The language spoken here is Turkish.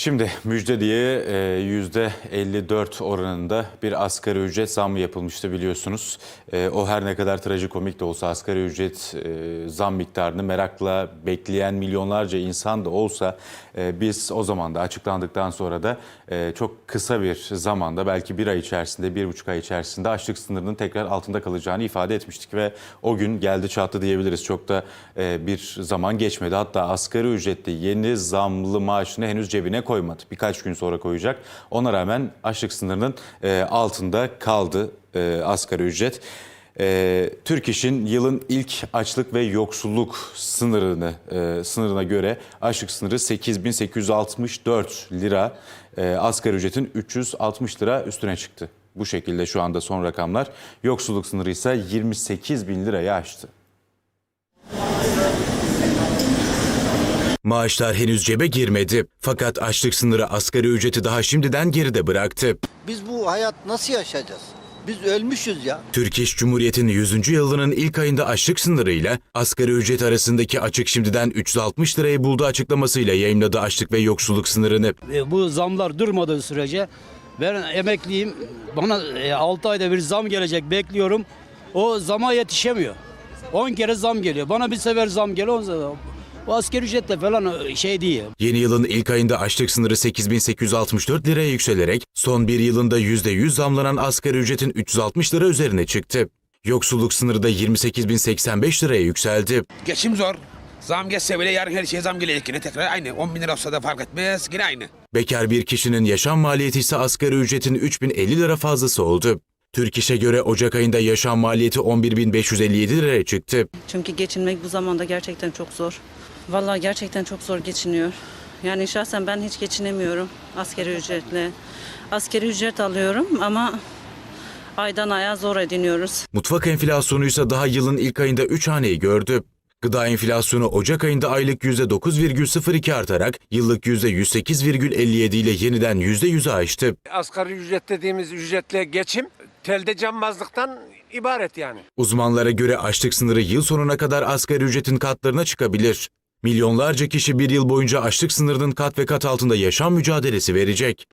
Şimdi müjde diye e, yüzde 54 oranında bir asgari ücret zammı yapılmıştı biliyorsunuz. E, O her ne kadar trajikomik de olsa asgari ücret e, zam miktarını merakla bekleyen milyonlarca insan da olsa e, biz o zaman da açıklandıktan sonra da e, çok kısa bir zamanda belki bir ay içerisinde, bir buçuk ay içerisinde açlık sınırının tekrar altında kalacağını ifade etmiştik ve o gün geldi çattı diyebiliriz. Çok da e, bir zaman geçmedi. Hatta asgari ücretli yeni zamlı maaşını henüz cebine koymadı. Birkaç gün sonra koyacak. Ona rağmen açlık sınırının e, altında kaldı e, asgari ücret. E, Türk İş'in yılın ilk açlık ve yoksulluk sınırını e, sınırına göre açlık sınırı 8864 lira, e, asgari ücretin 360 lira üstüne çıktı. Bu şekilde şu anda son rakamlar. Yoksulluk sınırı ise 28 bin lirayı aştı. Maaşlar henüz cebe girmedi. Fakat açlık sınırı asgari ücreti daha şimdiden geride bıraktı. Biz bu hayat nasıl yaşayacağız? Biz ölmüşüz ya. Türk İş Cumhuriyeti'nin 100. yılının ilk ayında açlık sınırıyla asgari ücret arasındaki açık şimdiden 360 lirayı buldu açıklamasıyla yayımladı açlık ve yoksulluk sınırını. E, bu zamlar durmadığı sürece ben emekliyim. Bana 6 ayda bir zam gelecek bekliyorum. O zama yetişemiyor. 10 kere zam geliyor. Bana bir sefer zam geliyor. O- asgari ücretle falan e, şey değil. Yeni yılın ilk ayında açlık sınırı 8864 liraya yükselerek son bir yılında %100 zamlanan asgari ücretin 360 lira üzerine çıktı. Yoksulluk sınırı da 28.085 liraya yükseldi. Geçim zor. Zam geçse bile yarın her şeye zam gelecek yine tekrar aynı. 10 bin lira olsa da fark etmez yine aynı. Bekar bir kişinin yaşam maliyeti ise asgari ücretin 3050 lira fazlası oldu. Türk İş'e göre Ocak ayında yaşam maliyeti 11.557 liraya çıktı. Çünkü geçinmek bu zamanda gerçekten çok zor. Vallahi gerçekten çok zor geçiniyor. Yani şahsen ben hiç geçinemiyorum askeri ücretle. Askeri ücret alıyorum ama aydan aya zor ediniyoruz. Mutfak enflasyonu ise daha yılın ilk ayında 3 haneyi gördü. Gıda enflasyonu Ocak ayında aylık %9,02 artarak yıllık %108,57 ile yeniden %100'ü aştı. asgari ücret dediğimiz ücretle geçim telde cambazlıktan ibaret yani. Uzmanlara göre açlık sınırı yıl sonuna kadar asgari ücretin katlarına çıkabilir. Milyonlarca kişi bir yıl boyunca açlık sınırının kat ve kat altında yaşam mücadelesi verecek.